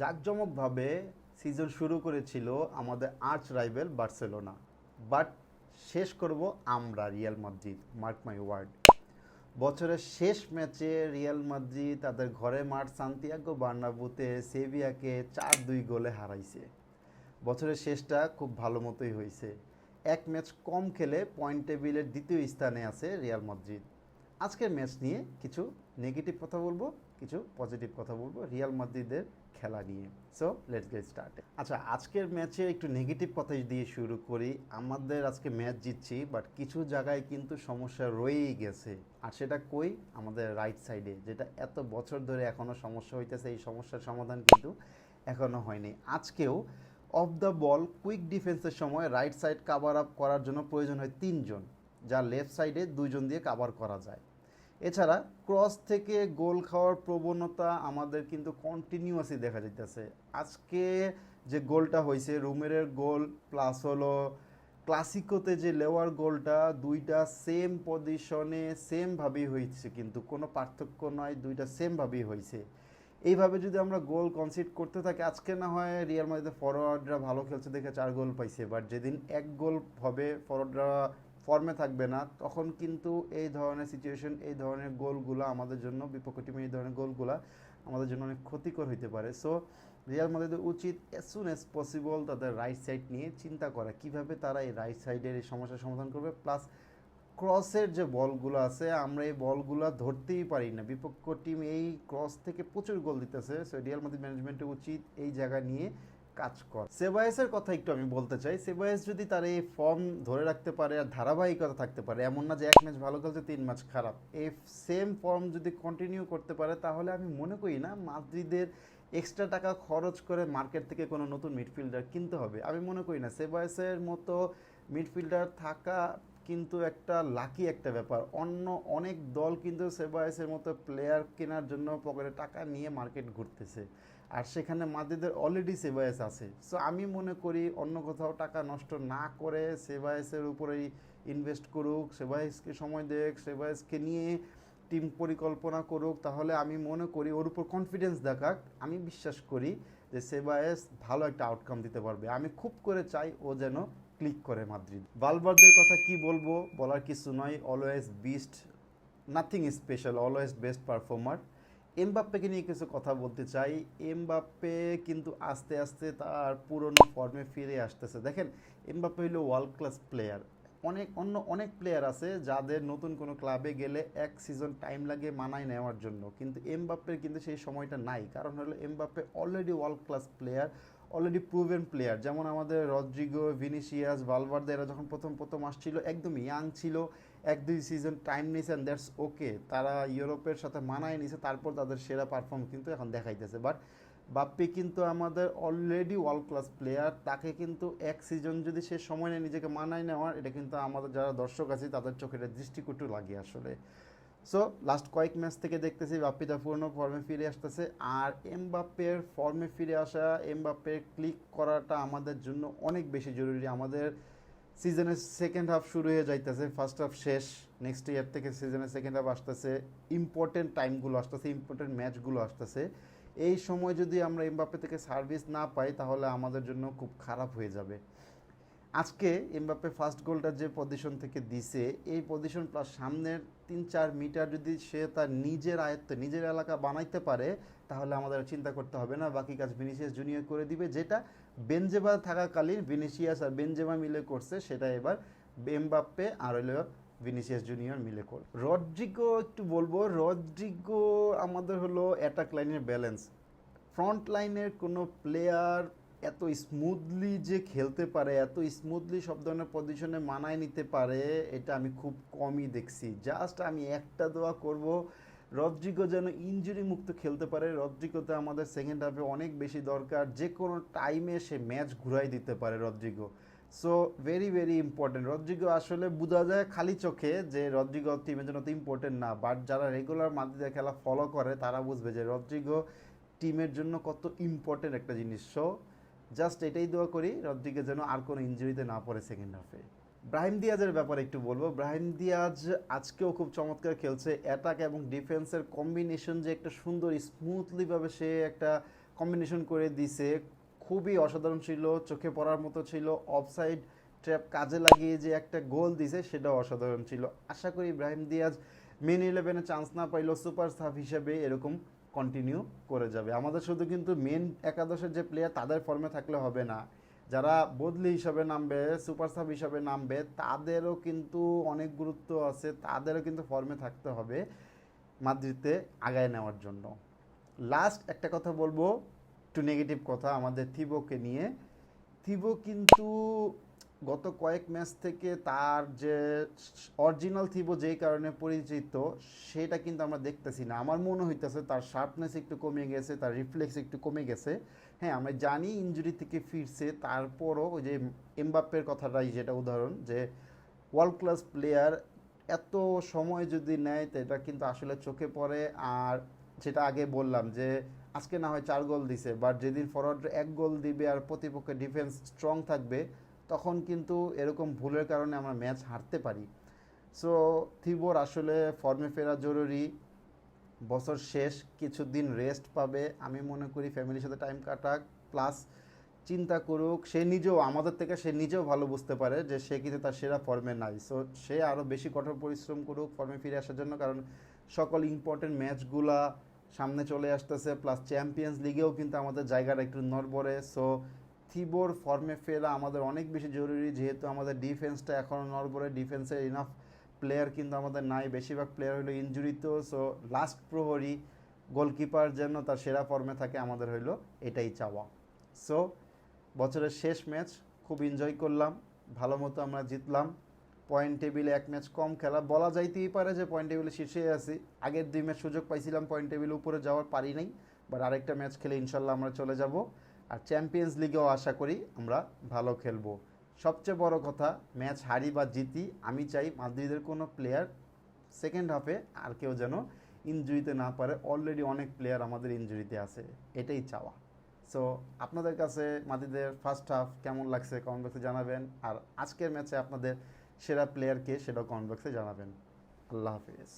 জাঁকজমকভাবে season শুরু করেছিল আমাদের আর্চ রাইভেল বার্সেলোনা। বাট শেষ করব আমরা Real Madrid mark my word বছরের শেষ ম্যাচে রিয়াল মাদ্রিদ তাদের ঘরে মাঠ সান্তিয়াগো বার্নাবুতে সেভিয়াকে চার দুই গোলে হারাইছে। বছরের শেষটা খুব ভালো মতোই হয়েছে। এক ম্যাচ কম খেলে পয়েন্ট টেবিলের দ্বিতীয় স্থানে আছে রিয়াল মাদ্রিদ আজকের ম্যাচ নিয়ে কিছু নেগেটিভ কথা বলব। কিছু পজিটিভ কথা বলব রিয়াল মাদ্রিদের খেলা নিয়ে। সো লেটস গেট স্টার্ট আচ্ছা আজকের ম্যাচে একটু নেগেটিভ কথা দিয়ে শুরু করি। আমাদের আজকে ম্যাচ জিতছি বাট কিছু জায়গায় কিন্তু সমস্যা রয়েই গেছে। আর সেটা কই? আমাদের রাইট সাইডে যেটা এত বছর ধরে এখনও সমস্যা হইতেছে, এই সমস্যার সমাধান কিন্তু এখনও হয়নি। আজকেও অফ দ্য বল কুইক ডিফেন্সের সময় রাইট সাইড কাভার আপ করার জন্য প্রয়োজন হয় তিনজন যা লেফট সাইডে দুইজন দিয়ে কাভার করা যায়। এছাড়া ক্রস থেকে গোল খাওয়ার প্রবণতা আমাদের কিন্তু কন্টিনিউয়াসলি দেখা যাইতেছে। আজকে যে গোলটা হয়েছে রুমেরের গোল প্লাস হলো ক্লাসিকোতে যে লেওয়ার গোলটা, দুইটা সেম পজিশনে সেমভাবেই হয়েছে কিন্তু কোনো পার্থক্য নয়, দুইটা সেমভাবেই হয়েছে এইভাবে যদি আমরা গোল কনসিড করতে থাকি, আজকে না হয় রিয়াল মাদ্রিদের ফরওয়ার্ডরা ভালো খেলছে দেখে চার গোল পাইছে বাট যেদিন এক গোল হবে ফরওয়ার্ডরা ফর্মে থাকবে না, তখন কিন্তু এই ধরনের সিচুয়েশন এই ধরনের গোলগুলো আমাদের জন্য, বিপক্ষ টিমের এই ধরনের গোলগুলো আমাদের জন্য অনেক ক্ষতিকর হইতে পারে। সো রিয়াল মাদ্রিদের উচিত এস সুন এস পসিবল তাদের রাইট সাইড নিয়ে চিন্তা করা, কীভাবে তারা এই রাইট সাইডের এই সমস্যার সমাধান করবে প্লাস ক্রসের যে বলগুলো আছে, আমরা এই বলগুলো ধরতেই পারি না। বিপক্ষ টিম এই ক্রস থেকে প্রচুর গোল দিতেছে সো রিয়াল মাদ্রিদ ম্যানেজমেন্টের উচিত এই জায়গা নিয়ে কাজ কর। সেবায়েসের কথা একটু আমি বলতে চাই। সেবায়েস যদি তার এই ফর্ম ধরে রাখতে পারে আর ধারাবাহিকতা থাকতে পারে, এমন না যে এক ম্যাচ ভালো খেলছে তিন ম্যাচ খারাপ। এই সেম ফর্ম যদি কন্টিনিউ করতে পারে, তাহলে আমি মনে করি না মাদ্রিদের এক্সট্রা টাকা খরচ করে মার্কেট থেকে কোনো নতুন মিডফিল্ডার কিনতে হবে। আমি মনে করি না। সেবায়েসের মতো মিডফিল্ডার থাকা কিন্তু একটা লাকি একটা ব্যাপার। অন্য অনেক দল কিন্তু সেবায়েসের মতো প্লেয়ার কেনার জন্য পকেটে টাকা নিয়ে মার্কেট ঘুরতেছে। আর সেখানে মাদ্রিদের অলরেডি সেবায়েস আছে। সো আমি মনে করি অন্য কোথাও টাকা নষ্ট না করে সেবায়েসের উপরেই ইনভেস্ট করুক সেবায়েসকে সময় দেখ সেবায়েসকে নিয়ে টিম পরিকল্পনা করুক, তাহলে আমি মনে করি ওর উপর কনফিডেন্স দেখাক। আমি বিশ্বাস করি যে সেবায়েস ভালো একটা আউটকাম দিতে পারবে। আমি খুব করে চাই ও যেন ক্লিক করে মাদ্রিদ। বালবার্দের কথা কি বলব? বলার কিছু নয়। Always beast nothing special always best performer এমবাপ্পেকে নিয়ে কিছু কথা বলতে চাই। এমবাপ্পে কিন্তু আস্তে আস্তে তার পুরনো ফর্মে ফিরে আসতেছে। দেখেন, এমবাপ্পে হলো ওয়ার্ল্ড ক্লাস প্লেয়ার অনেক, অন্য অনেক প্লেয়ার আছে যাদের নতুন কোনো ক্লাবে গেলে এক সিজন টাইম লাগে মানায় নেওয়ার জন্য। কিন্তু এমবাপ্পের কিন্তু সেই সময়টা নাই। কারণ হলো Mbappe already world class player already proven player যেমন আমাদের রদ্রিগো, ভিনিসিয়াস, ভালভার্দে যখন প্রথম প্রথম আসছিল, একদম ইয়াং ছিল। এক, দুই সিজন টাইম নিয়েছে দ্যাটস ওকে তারা ইউরোপের সাথে মানায় নিছে, তারপর তাদের সেরা পারফর্ম কিন্তু এখন দেখাইতেছে। বাট বাপ্পি কিন্তু আমাদের অলরেডি ওয়ার্ল্ড ক্লাস প্লেয়ার তাকে কিন্তু এক সিজন যদি সে সময় নেয়, নিজেকে মানায় নেওয়ার, এটা কিন্তু আমাদের যারা দর্শক আছে, তাদের চোখে এটা দৃষ্টিকটু লাগে আসলে। সো লাস্ট কয়েক ম্যাচ থেকে দেখতেছি বাপ্পিটা পুরনো ফর্মে ফিরে আসতেছে। আর এমবাপ্পের ফর্মে ফিরে আসা এম এমবাপ্পের ক্লিক করাটা আমাদের জন্য অনেক বেশি জরুরি। আমাদের সিজনের সেকেন্ড হাফ শুরু হয়ে যাইতেছে ফার্স্ট হাফ শেষ নেক্সট ইয়ার থেকে সিজনের সেকেন্ড হাফ আসতেছে ইম্পর্টেন্ট টাইমগুলো আসতেছে ইম্পর্টেন্ট ম্যাচগুলো আসতেছে। এই সময় যদি আমরা এমবাপ্পে থেকে সার্ভিস না পাই, তাহলে আমাদের জন্য খুব খারাপ হয়ে যাবে। আজকে এমবাপ্পে ফার্স্ট গোলটা যে পজিশন থেকে দিছে, এই পজিশন প্লাস সামনের তিন চার মিটার যদি সে তার নিজের আয়ত্তে, নিজের এলাকা বানাইতে পারে, তাহলে আমাদের চিন্তা করতে হবে না। বাকি কাজ ভিনিসিয়াস জুনিয়র করে দিবে, যেটা বেনজেমা থাকাকালীন ভিনিসিয়াস আর বেনজেমা মিলে করছে, সেটা এবার এমবাপ্পে আর হলো ভিনিসিয়াস জুনিয়র মিলে কর রড্রিগো একটু বলব, রড্রিগো আমাদের হলো অ্যাটাক লাইনের ব্যালেন্স ফ্রন্ট লাইনের কোনো প্লেয়ার এত স্মুথলি যে খেলতে পারে, এত স্মুথলি সব ধরনের পজিশনে মানায় নিতে পারে, এটা আমি খুব কমই দেখছি। জাস্ট আমি একটা দোয়া করব রদ্রিগো যেন ইঞ্জুরি মুক্ত খেলতে পারে, রদ্রিগোতে আমাদের সেকেন্ড হাফে অনেক বেশি দরকার, যে কোনো টাইমে সে ম্যাচ ঘুরাই দিতে পারে Rodrygo. So very very important Rodrygo আসলে বোঝা যায় খালি চোখে যে রদ্রিগো টিমের জন্য তো ইম্পর্টেন্ট না বাট যারা রেগুলার মাদ্রিদের খেলা ফলো করে, তারা বুঝবে যে রদ্রিগো টিমের জন্য কত ইম্পর্টেন্ট একটা জিনিস। সো জাস্ট এটাই দোয়া করি রদ্রিগে যেন আর কোনো ইঞ্জুরিতে না পড়ে সেকেন্ড হাফে ব্রাহিম দিয়াজের ব্যাপারে একটু বলব। ব্রাহিম দিয়াজ আজকেও খুব চমৎকার খেলছে। অ্যাটাক এবং ডিফেন্সের কম্বিনেশন যে একটা সুন্দর স্মুথলিভাবে সে একটা কম্বিনেশন করে দিছে, খুবই অসাধারণ ছিল, চোখে পড়ার মতো ছিল অফসাইড ট্র্যাপ কাজে লাগিয়ে যে একটা গোল দিছে, সেটাও অসাধারণ ছিল। আশা করি ইব্রাহিম দিয়াজ মেন ইলেভেনে চান্স না পাইলেও সুপার সাব হিসেবে এরকম কন্টিনিউ করে যাবে। আমাদের শুধু কিন্তু মেন একাদশের যে প্লেয়ার তাদের ফর্মে থাকলে হবে না। যারা বদলি হিসাবে নামবে সুপার সাব হিসাবে নামবে, তাদেরও কিন্তু অনেক গুরুত্ব আছে, তাদেরও কিন্তু ফর্মে থাকতে হবে মাদ্রিদে আগায় নেওয়ার জন্য। লাস্ট একটা কথা বলব, একটু নেগেটিভ কথা আমাদের থিবোকে নিয়ে। থিবো কিন্তু গত কয়েক ম্যাচ থেকে তার যে অরিজিনাল থিবো যেই কারণে পরিচিত, সেটা কিন্তু আমরা দেখতেছি না। আমার মনে হইতেছে তার শার্পনেস একটু কমে গেছে, তার রিফ্লেক্স একটু কমে গেছে। হ্যাঁ আমরা জানি ইঞ্জুরি থেকে ফিরছে, তারপরও ওই যে এমবাপ্পের কথাটাই যেটা উদাহরণ যে ওয়ার্ল্ড ক্লাস প্লেয়ার এত সময় যদি নেয়, তো এটা কিন্তু আসলে চোখে পড়ে। আর যেটা আগে বললাম যে আজকে না হয় চার গোল দিছে বাট যেদিন ফরওয়ার্ড এক গোল দিবে আর প্রতিপক্ষের ডিফেন্স স্ট্রং থাকবে তখন কিন্তু এরকম ভুলের কারণে আমরা ম্যাচ হারতে পারি। সো থিবোর আসলে ফর্মে ফেরা জরুরি। বছর শেষ, কিছুদিন রেস্ট পাবে। আমি মনে করি ফ্যামিলির সাথে টাইম কাটাক। প্লাস চিন্তা করুক, সে নিজেও, আমাদের থেকে সে নিজেও ভালো বুঝতে পারে যে সে কিন্তু তার সেরা ফর্মে নাই। সো সে আরও বেশি কঠোর পরিশ্রম করুক ফর্মে ফিরে আসার জন্য। কারণ সকল ইম্পর্টেন্ট ম্যাচগুলা সামনে চলে আসতেছে। প্লাস চ্যাম্পিয়ন্স লিগেও কিন্তু আমাদের জায়গাটা একটু নড়বড়ে। সো থিবোর ফর্মে ফেরা আমাদের অনেক বেশি জরুরি, যেহেতু আমাদের ডিফেন্সটা এখনও নড়বড়ে ডিফেন্সের ইনাফ প্লেয়ার কিন্তু আমাদের নাই, বেশিরভাগ প্লেয়ার হলো ইঞ্জুরিত সো লাস্ট প্রহরী গোলকিপার যেন তার সেরা ফর্মে থাকে আমাদের হইল এটাই চাওয়া। সো বছরের শেষ ম্যাচ খুব এনজয় করলাম, ভালো মতো আমরা জিতলাম। পয়েন্ট টেবিলে এক ম্যাচ কম খেলা, বলা যাইতেই পারে যে পয়েন্ট টেবিলে শীর্ষে আছি। আগের দুই ম্যাচ সুযোগ পাইছিলাম পয়েন্ট টেবিলে উপরে যাওয়ার পারি নাই বাট আরেকটা ম্যাচ খেলে ইনশাল্লাহ আমরা চলে যাব। আর চ্যাম্পিয়ন্স লিগেও আশা করি আমরা ভালো খেলব। সবচেয়ে বড় কথা, ম্যাচ হারি বা জিতি, আমি চাই মাদ্রিদের কোনো প্লেয়ার সেকেন্ড হাফে আর কেউ যেন ইনজুরিতে না পারে। অলরেডি অনেক প্লেয়ার আমাদের ইনজুরিতে আছে, এটাই চাওয়া। সো আপনাদের কাছে মাদ্রিদের ফার্স্ট হাফ কেমন লাগছে কমেন্ট বক্সে জানাবেন। আর আজকের ম্যাচে আপনাদের সেরা প্লেয়ারকে সেটাও কমেন্ট বক্সে জানাবেন। আল্লাহ হাফিজ।